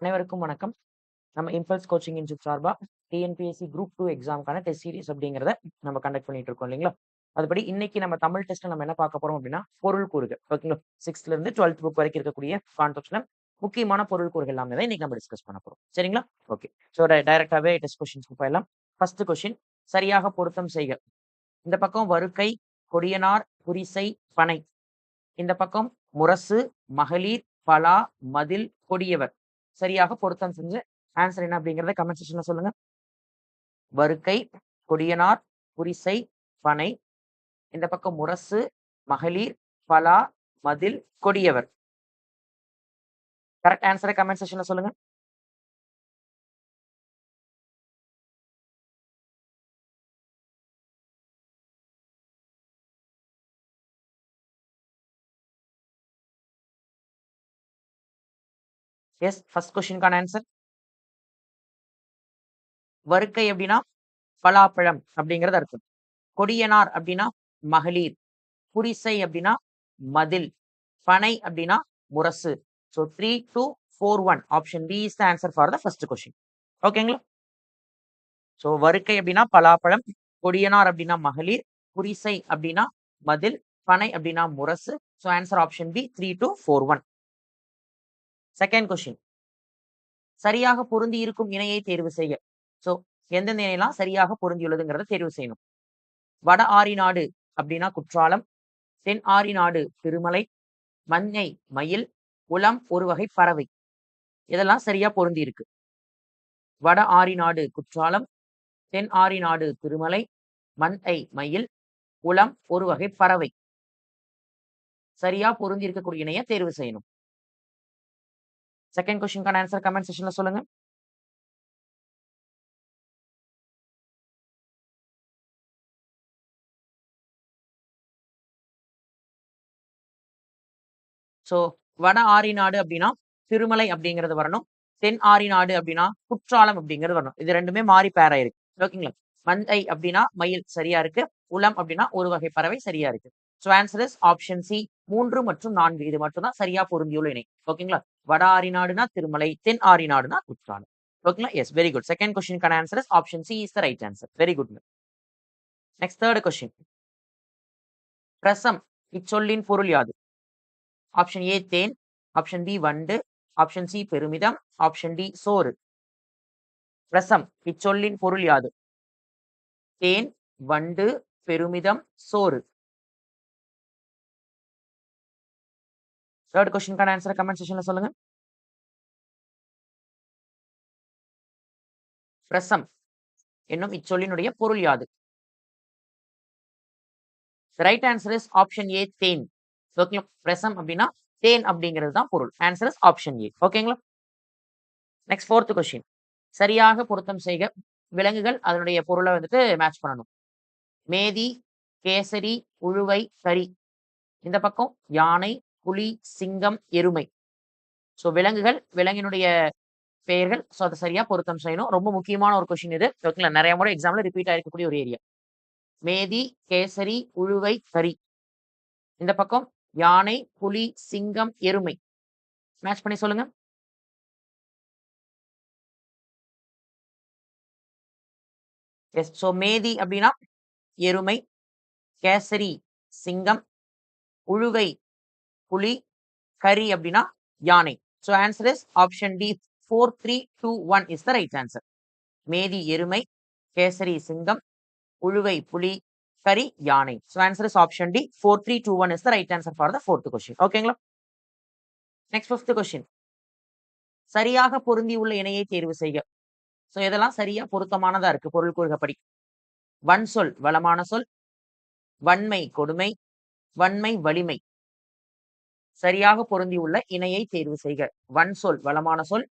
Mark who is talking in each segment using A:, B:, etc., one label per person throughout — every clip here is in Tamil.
A: அனைவருக்கும் வணக்கம். நம்ம இம்பல்ஸ் கோச்சிங் இன்ஸ்டியூட் சார்பா டிஎன்பிஎஸ்சி குரூப் டூ எக்ஸாம்க்கான டெஸ்ட் சீரிஸ் அப்படிங்கிறத நம்ம கண்டக்ட் பண்ணிட்டு இருக்கோம் இல்லைங்களா? அதுபடி இன்னைக்கு நம்ம தமிழ் டெஸ்ட்ல நம்ம என்ன பார்க்க போறோம் அப்படின்னா, பொருள் கூறுகள். ஓகேங்களா? சிக்ஸ்த்ல இருந்து 12th புக் வரைக்கும் இருக்கக்கூடிய கான்செப்ட்ல முக்கியமான பொருள் கூறுகள் எல்லாமே தான் இன்னைக்கு நம்ம டிஸ்கஸ் பண்ண போறோம். சரிங்களா? ஓகே. ஸோ டைரக்டாவே டெஸ்ட் கொஸ்டின்ஸ்க்கு போயிடலாம். ஃபர்ஸ்ட் கொஸ்டின் சரியாக பொருத்தம் செய்க. இந்த பக்கம் வருக்கை, கொடியனார், புரிசை, பனை. இந்த பக்கம் முரசு, மகளிர், பலா, மதில், கொடியவர். சரியாக பொருத்தம் செஞ்சு ஆன்சர் என்ன அப்படிங்கிறத கமெண்ட் செக்ஷன்ல சொல்லுங்க. வருக்கை, கொடியனார், குறிசை பனை. இந்த பக்கம் முரசு, மகளிர், பலா, மதில், கொடியவர். கரெக்ட் ஆன்சரை கமெண்ட் செக்ஷன்ல சொல்லுங்க. எஸ். ஃபர்ஸ்ட் கொஸ்டின்க்கான ஆன்சர். வருக்கை அப்படின்னா பலாப்பழம் அப்படிங்கிறது அர்த்தம். கொடியனார் அப்படின்னா மகளிர். புரிசை அப்படின்னா மதில். பனை அப்படின்னா முரசு. So 3, 2, 4, 1 option B is the answer for the first question. ஓகேங்களா? ஸோ வருக்கை அப்படின்னா பலாப்பழம். கொடியனார் அப்படின்னா மகளிர். புரிசை அப்படின்னா மதில். பனை அப்படின்னா முரசு. So answer option B 3, 2, 4, 1. Second question. சரியாக பொருந்தி இருக்கும் இணையை தேர்வு செய்ய ஸோ எந்தெந்த இணையெல்லாம் சரியாக பொருந்தியுள்ளதுங்கிறத தேர்வு செய்யணும். வட ஆரி நாடு அப்படின்னா குற்றாலம். தென் ஆரி நாடு திருமலை. மஞ்சை மயில். உளம் ஒரு வகை பறவை. இதெல்லாம் சரியா பொருந்தி இருக்கு. வட ஆரி நாடு குற்றாலம். தென் ஆரி நாடு திருமலை. மஞ்ஞை மயில். உளம் ஒரு வகை பறவை. சரியா பொருந்தி இருக்கக்கூடிய இணைய தேர்வு செய்யணும். செகண்ட் கொஸ்டின்கான ஆன்சர் கமெண்ட் செஷன்ல சொல்லுங்க. ஸோ வட ஆரி நாடு அப்படின்னா திருமலை அப்படிங்கிறது வரணும். தென் ஆரி நாடு அப்படின்னா குற்றாலம் அப்படிங்கிறது வரணும். இது ரெண்டுமே மாறி பேரா இருக்கு ஓகேங்களா? மந்தை அப்படின்னா மயில் சரியா இருக்கு. உளம் அப்படின்னா ஒரு வகை பறவை சரியா இருக்கு. So answer is option C மூன்று மற்றும் நான்கு இது மட்டும்தான் சரியா பொருந்தியுள்ள இணை. ஓகேங்களா? வட ஆரி நாடுனா திருமலை. தென் ஆரி நாடுனா குற்றாலம். ஓகேங்களா? Yes very good. Second கொஸ்டின்க்கான answer is option C is the right answer. Very good. Next third question. பிரசம் இச்சொல்லின் பொருள் யாது? ஆப்ஷன் ஏ தேன். ஆப்ஷன் பி வண்டு. ஆப்ஷன் சி பெருமிதம். ஆப்ஷன் டி சோறு. பிரசம் இச்சொல்லின் பொருள் யாது? தேன், வண்டு, பெருமிதம், சோறு. தேர்ட் கொஸ்டின்க்கான ஆன்சரை கமெண்ட் செக்ஷன்ல சொல்லுங்க. பிரசம் என்னும் இச்சொல்லினுடைய பொருள் யாது? Right answer is option A than. Okay பிரசம் அப்படின்னா தேன் அப்படிங்கிறது தான் பொருள். Answer is option A. ஓகேங்களா? Next fourth question. சரியாக பொருத்தம் செய்க. விலங்குகள் அதனுடைய பொருளை வந்துட்டு மேட்ச் பண்ணணும். மேதி, கேசரி, உழுவை, சரி இந்த பக்கம் யானை, புலி, சிங்கம், எருமை. ஸோ விலங்குகள், விலங்கினுடைய பெயர்கள். ஸோ அதை சரியா பொருத்தம் செய்யணும். ரொம்ப முக்கியமான ஒரு கொஷின் இது. ஓகேங்களா? நிறைய முறை எக்ஸாம்ல ரிப்பீட் ஆயிருக்கக்கூடிய ஒரு ஏரியா. மேதி, கேசரி, உழுவை, கரி. இந்த பக்கம் யானை, புலி, சிங்கம், எருமை. மேட்ச் பண்ணி சொல்லுங்க. எஸ். ஸோ மேதி அப்படின்னா எருமை. கேசரி சிங்கம். உழுவை புலி. கரி அப்படின்னா யானை. So answer is option D 4, 3, 2, 1 is the right answer. மேதி எருமை. கேசரி சிங்கம். உழுவை புலி. கரி யானை. So answer is option D 4, 3, 2, 1 is the right answer for the fourth question. ஓகேங்களா? Next fifth question. சரியாக பொருந்தி உள்ள இணையை தேர்வு செய்ய ஸோ இதெல்லாம் சரியா பொருத்தமானதா இருக்கு பொருள் கூறுகப்படி. வன்சொல் வளமான சொல். வன்மை கொடுமை. வன்மை வலிமை. சரியாக பொருந்தியுள்ள இணையை தேர்வு செய்க. வன் சொல் வளமான சொல்.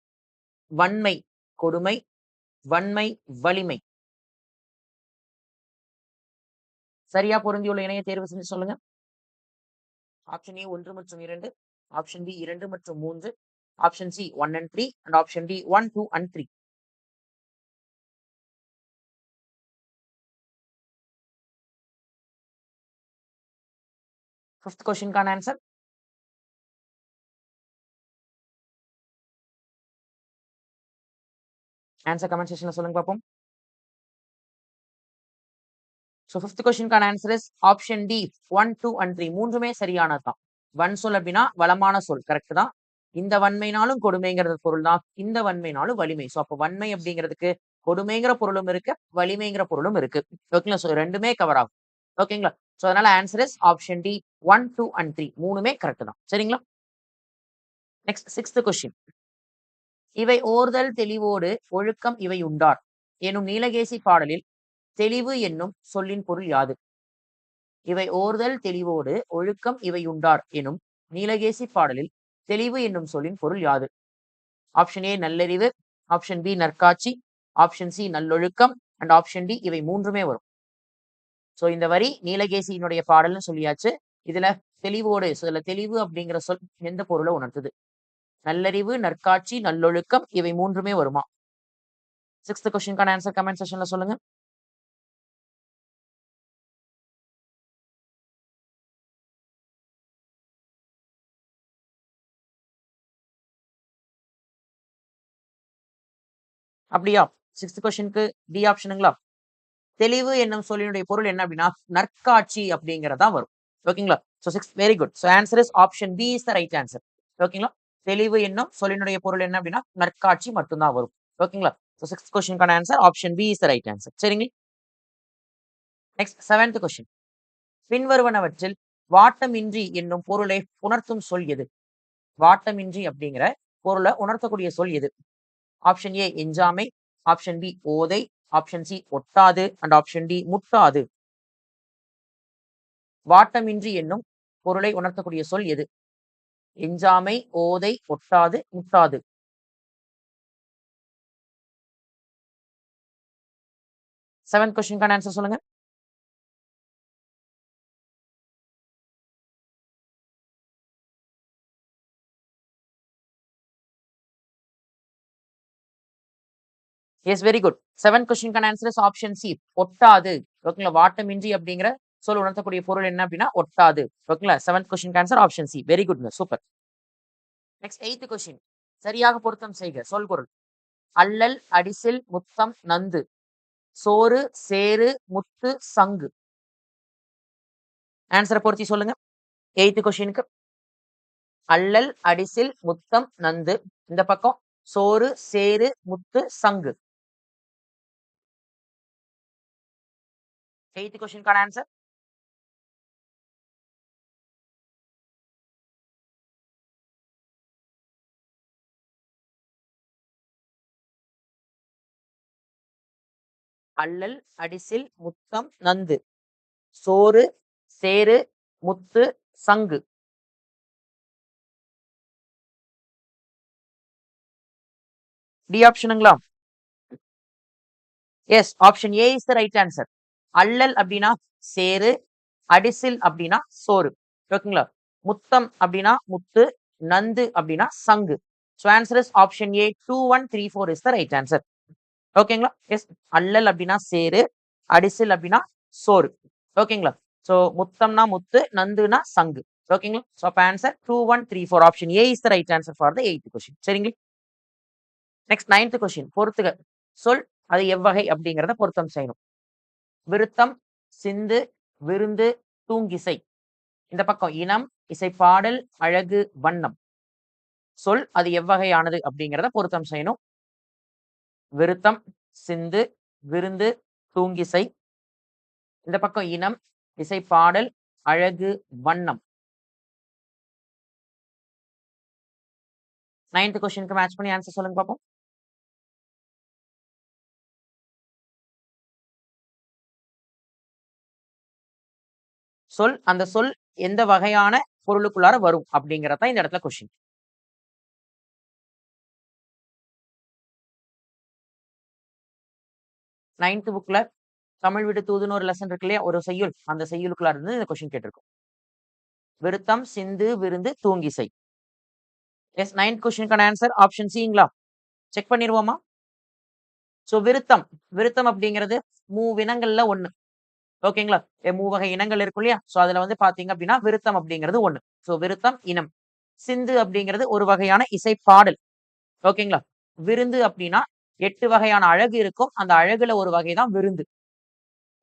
A: வன்மை கொடுமை. வன்மை வலிமை. சரியா பொருந்தியுள்ள இணையை தேர்வு செஞ்சு சொல்லுங்க. ஆப்ஷன் ஏ ஒன்று மற்றும் இரண்டு ஆப்ஷன் பி இரண்டு மற்றும் மூன்று option C one and three and option D 1, 2 and three fifth கொஸ்டின்கான answer. Answer comment செக்ஷன்ல சொல்லுங்க பார்ப்போம் so fifth கொஸ்டினுக்கான answer is option D one two and three மூன்றுமே சரியானது தான். வன் சொல் அப்படின்னா வளமான சொல் கரெக்ட் தான். இந்த வன்மைனாலும் கொடுமைங்கிறது பொருள் தான். இந்த வன்மைனாலும் வலிமை. ஸோ அப்போ வன்மை அப்படிங்கிறதுக்கு கொடுமைங்கிற பொருளும் இருக்கு வலிமைங்கிற பொருளும் இருக்கு. ஓகேங்களா ஸோ ரெண்டுமே கவர் ஆகும். ஓகேங்களா ஸோ அதனால answer is option D one two and three மூணுமே கரெக்ட் தான். சரிங்களா? நெக்ஸ்ட் சிக்ஸ்த் கொஸ்டின் இவை ஓர்தல் தெளிவோடு ஒழுக்கம் இவை உண்டார். எனும் நீலகேசி பாடலில் தெளிவு என்னும் சொல்லின் பொருள் யாது? இவை ஓர்தல் தெளிவோடு ஒழுக்கம் இவை உண்டார் எனும் நீலகேசி பாடலில் தெளிவு என்னும் சொல்லின் பொருள் யாது? ஆப்ஷன் ஏ நல்லறிவு ஆப்ஷன் பி நற்காட்சி ஆப்ஷன் சி நல்லொழுக்கம் அண்ட் ஆப்ஷன் டி இவை மூன்றுமே வரும். ஸோ இந்த வரி நீலகேசியினுடைய பாடல்னு சொல்லியாச்சு. இதுல தெளிவோடு இதுல தெளிவு அப்படிங்கிற சொல் எந்த பொருளை உணர்த்துது? நல்லறிவு நற்காட்சி நல்லொழுக்கம் இவை மூன்றுமே வருமா? சிக்ஸ்த் கொஸ்டின்கான ஆன்சர் கமெண்ட் செஷன்ல சொல்லுங்க. அப்படியா? சிக்ஸ்த் கொஸ்டினுக்கு டி ஆப்ஷனுங்களா தெளிவு என்னும் சொல்லினுடைய பொருள் என்ன அப்படின்னா நற்காட்சி அப்படிங்கிறதா வரும். ஓகேங்களா so six very good so answer is option B is the right answer ஓகேங்களா தெளிவு என்னும் சொல்லினுடைய பொருள் என்ன அப்படின்னா நற்காட்சி மட்டும்தான் வரும். ஓகேங்களா so sixth கொஸ்டினுக்கான answer option B is right answer சரிங்க நெக்ஸ்ட் செவன்த் கொஸ்டின் பின்வருவனவற்றில் வாட்டமின்றி என்னும் பொருளை உணர்த்தும் சொல் எது? வாட்டமின்றி அப்படிங்கிற பொருளை உணர்த்தக்கூடிய சொல் எது? ஆப்ஷன் ஏ எஞ்சாமை. ஆப்ஷன் பி ஓதை. ஆப்ஷன் சி ஒட்டாது. அண்ட் ஆப்ஷன் டி முட்டாது. வாட்டமின்றி என்னும் பொருளை உணர்த்தக்கூடிய சொல் எது? எஞ்சாமை ஓதை ஒட்டாது முட்டாது. செவன்த் கொஸ்டின்கான ஆன்சர் சொல்லுங்க. எஸ் வெரி குட் செவன் கொஸ்டின்கான ஆன்சர் இஸ் ஆப்ஷன் சி ஒட்டாது. ஓகேங்களா? வாட்டமின்றி அப்படிங்கிற சொல் உணர்த்தக்கூடிய பொருள் என்ன அப்படின்னா ஒட்டாது. ஓகேங்களா? Seventh question answer option C very குட்ங்க super next eighth question சரியாக பொருத்தம் செய்க. சொல் பொருள். அல்லல் அடிசில் முத்தம் நந்து. சோறு சேரு முத்து சங்கு. ஆன்சரை பொருத்தி சொல்லுங்க. எயித்து கொஸ்டினுக்கு அல்லல் அடிசில் முத்தம் நந்து. இந்த பக்கம். சோறு சேரு முத்து சங்கு. எயித்து கொஸ்டினுக்கான ஆன்சர் அல்லல் அடிசில் முத்தம் நந்து. சோறு சேரு முத்து சங்கு. D ஆப்ஷனுங்களா? Yes option A is the right answer. அல்லல் அப்படின்னா சேரு அடிசில் அப்படின்னா சோறு. ஓகேங்களா? முத்தம் அப்படின்னா முத்து நந்து அப்படின்னா சங்கு. So answer is option A two one three four is the right answer ஓகேங்களா எஸ் அல்லல் அப்படின்னா சேரு அடிசில் அப்படின்னா சோறு. ஓகேங்களா ஸோ முத்தம்னா முத்து நந்துனா சங்கு. ஓகேங்களா ஸோ அப்போ answer two one three four option A is the right answer for the eighth question சரிங்களா? நெக்ஸ்ட் நைன்த் கொஸ்டின் பொறுத்துக. சொல் அது எவ்வகை அப்படிங்கிறத பொருத்தம் செய்யணும். விருத்தம் சிந்து விருந்து தூங்கிசை. இந்த பக்கம் இனம் இசை பாடல் அழகு வண்ணம். சொல் அது எவ்வகையானது அப்படிங்கிறத பொருத்தம் செய்யணும். விருத்தம் சிந்து விருந்து தூங்கிசை. இந்த பக்கம் இனம் இசை பாடல் அழகு வண்ணம். நைன்த் கொஸ்டினுக்கு மேட்ச் பண்ணி ஆன்சர் சொல்லுங்க பார்ப்போம் சொல் அந்த சொல் எந்த வகையான பொருளுக்குள்ளார வரும் அப்படிங்கறத இந்த இடத்துல கொஸ்டின் நைன்த் புக்ல தமிழ் விடு தூதுன்னு ஒரு லெசன் இருக்கு இல்லையா? ஒரு செய்யுள். அந்த செய்யுளுக்குள்ள இருந்து இந்த கொஸ்டின் கேட்டிருக்கும். விருத்தம் சிந்து விருந்து தூங்கிசை. எஸ் நைன்த் கொஸ்டினுக்கான ஆன்சர் ஆப்ஷன் சிங்களா செக் பண்ணிடுவோமா ஸோ விருத்தம். விருத்தம் அப்படிங்கிறது மூவினங்கள்ல ஒண்ணு. ஓகேங்களா மூ மூவகை இனங்கள் இருக்கும் இல்லையா? ஸோ அதுல வந்து பாத்தீங்க அப்படின்னா விருத்தம் அப்படிங்கிறது ஒண்ணு. ஸோ விருத்தம் இனம். சிந்து அப்படிங்கிறது ஒரு வகையான இசை பாடல். ஓகேங்களா விருந்து அப்படின்னா எட்டு வகையான அழகு இருக்கும். அந்த அழகுல ஒரு வகை தான் விருந்து.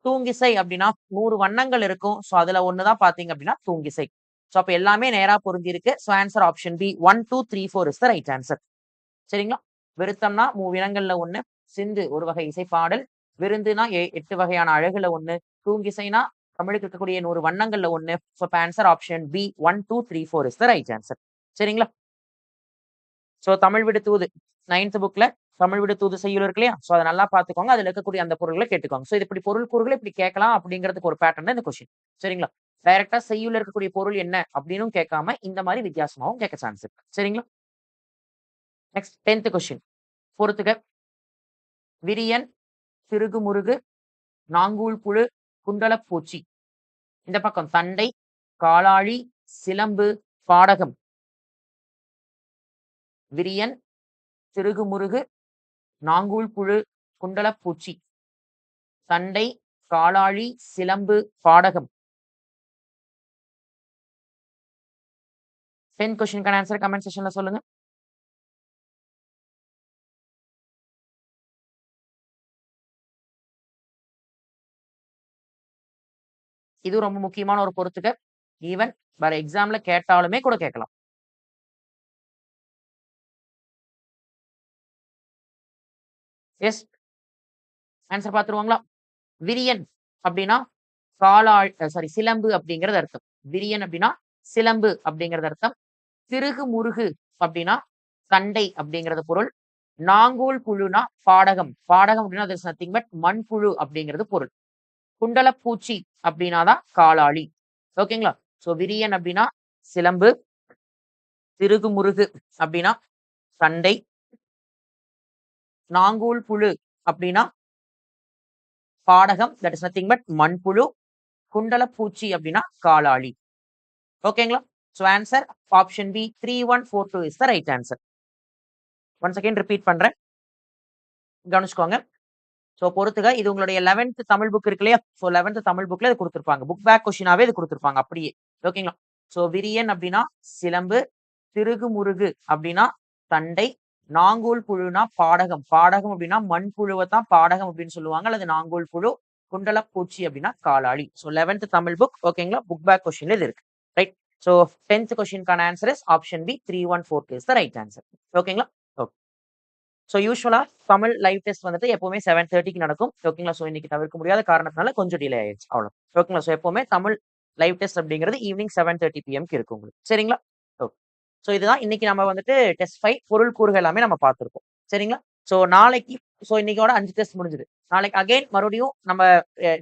A: தூங்கிசை அப்படின்னா நூறு வண்ணங்கள் இருக்கும். ஸோ அதுல ஒண்ணுதான் பாத்தீங்க அப்படின்னா தூங்கிசை. ஸோ அப்ப எல்லாமே நேரா பொருந்தி இருக்கு so answer option B one two three four is the right answer சரிங்களா? விருத்தம்னா மூவினங்கள்ல ஒண்ணு சிந்து ஒரு வகை இசைப்பாடல். விருந்துனா எட்டு வகையான அழகுல ஒண்ணு. தூங்கிசைனா தமிழுக்கு இருக்கக்கூடிய நூறு வண்ணங்கள்ல ஒண்ணு. So answer option B one two three four is the right answer சரிங்களா? ஸோ தமிழ் விடுத்துவது நைன்த் புக்ல தமிழ் விட தூது செய்யுள் இருக்கு இல்லையா? ஸோ அதை நல்லா பார்த்துக்கோங்க. அதுல இருக்கக்கூடிய அந்த பொருள்களை கேட்டுக்கோங்க. ஸோ இது இப்படி பொருள் கூறுகளை இப்படி கேட்கலாம் அப்படிங்கிறதுக்கு ஒரு பேட்டர்ன் இந்த கொஸ்டின் சரிங்களா? டைரக்டா செய்யுள் இருக்கக்கூடிய பொருள் என்ன அப்படின்னும் கேட்காம இந்த மாதிரி வித்தியாசமாகவும் கேட்க சான்ஸ் இருக்கு. சரிங்களா? நெக்ஸ்ட் டென்த் கொஸ்டின் பொறுத்துக விரியன் திருகுமுருகு நாங்கூல் புழு குண்டலப்பூச்சி இந்த பக்கம் தண்டை காளாழி சிலம்பு பாடகம். விரியன் திருகுமுருகு நாங்கூல் புழு குண்டலப்பூச்சி சண்டை காலாழி சிலம்பு பாடகம். டென் கொஸ்டின்கான ஆன்சர் கமெண்ட் செஷன்ல சொல்லுங்க. இது ரொம்ப முக்கியமான ஒரு பொறுத்துக்க ஈவன் வேற எக்ஸாம்ல கேட்டாலுமே கூட கேட்கலாம். எஸ். ஆன்சர் பார்த்துருவாங்களா? விரியன் அப்படின்னா காலாள் சாரி சிலம்பு அப்படிங்கிறது அர்த்தம். விரியன் அப்படின்னா சிலம்பு அப்படிங்கிறது அர்த்தம். திருகு முருகு அப்படின்னா சண்டை அப்படிங்கிறது பொருள். நாங்கூல் புழுனா பாடகம். பாடகம் அப்படின்னா there's பட் பட் மண்புழு அப்படிங்கிறது பொருள். குண்டலப்பூச்சி அப்படின்னா தான் காளாளி ஓகேங்களா? சோ விரியன் அப்படின்னா சிலம்பு திருகு முருகு அப்படின்னா சண்டை நாங்கூல் புழு அப்படின்னா பாடகம் தட் இஸ் நத்திங் பட் மண்புழு குண்டலப்பூச்சி அப்படின்னா காளாளி ஓகேங்களா? So answer option B three one four two is the right answer one second repeat பண்றேன். கவனிச்சுக்கோங்க. ஸோ பொறுத்துக இது உங்களுடைய லெவன்த் தமிழ் புக் இருக்கு இல்லையா? ஸோ லெவன்த் தமிழ் புக்ல இது கொடுத்துருப்பாங்க. புக் பேக் கொஸ்டினாவே இது கொடுத்துருப்பாங்க அப்படியே. ஓகேங்களா? ஸோ விரியன் அப்படின்னா சிலம்பு திருகு முருகு அப்படின்னா தண்டை நாங்கூல் புழுனா பாடகம். பாடகம் அப்படின்னா மண் புழுவை தான் பாடகம் அப்படின்னு சொல்லுவாங்க. அல்லது நாங்கூல் புழு குண்டல பூச்சி அப்படின்னா காலாளி. ஸோ லெவன்த் தமிழ் புக் ஓகேங்களா புக் பேக் கொஸ்டின்ல இது இருக்கு. Right so tenth கொஸ்டின்கான answer is option B three one four is the right answer ஓகேங்களா okay so usually Tamil live test வந்துட்டு எப்பவுமே செவன் தேர்ட்டிக்கு நடக்கும். ஓகேங்களா ஸோ இன்னைக்கு தவிர்க்க முடியாத காரணத்தினால கொஞ்சம் டிலே ஆயிடுச்சு. அவ்வளோ ஓகேங்களா ஸோ எப்பவுமே தமிழ் லைவ் டெஸ்ட் அப்படிங்கிறது ஈவினிங் செவன் தேர்ட்டி பிஎம்க்கு இருக்கும் உங்களுக்கு. சரிங்களா? ஸோ இதுதான் இன்னைக்கு நம்ம வந்துட்டு டெஸ்ட் ஃபைவ் பொருள் கூறுகள் எல்லாமே நம்ம பார்த்துருக்கோம். சரிங்களா? ஸோ நாளைக்கு ஸோ இன்னைக்கோட அஞ்சு டெஸ்ட் முடிஞ்சுது. நாளைக்கு அகைன் மறுபடியும் நம்ம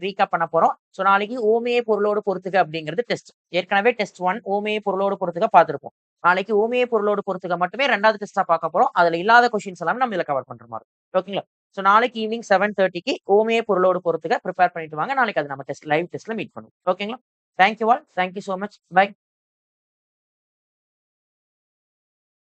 A: ரீகப் பண்ண போறோம். ஸோ நாளைக்கு ஓமையை பொருளோடு பொறுத்துக அப்படிங்கிறது டெஸ்ட் ஏற்கனவே டெஸ்ட் ஒன் ஓமையை பொருளோடு பொறுத்துக்க பார்த்துருப்போம். நாளைக்கு ஓமையை பொருளோடு பொறுத்துக்க மட்டுமே ரெண்டாவது டெஸ்ட்டாக பார்க்க போறோம். அதில் இல்லாத கொஷின்ஸ் எல்லாமே நம்ம இதில் கவர் பண்ணுற மாதிரி. ஓகேங்களா ஸோ நாளைக்கு ஈவினிங் செவன் தேர்ட்டிக்கு ஓமையை பொருளோடு பொறுத்துக்க ப்ரிப்பேர் பண்ணிட்டு வாங்க. நாளைக்கு அது நம்ம டெஸ்ட் லைவ் டெஸ்ட்ல மீட் பண்ணுவோம். ஓகேங்களா thank you all thank you so much bye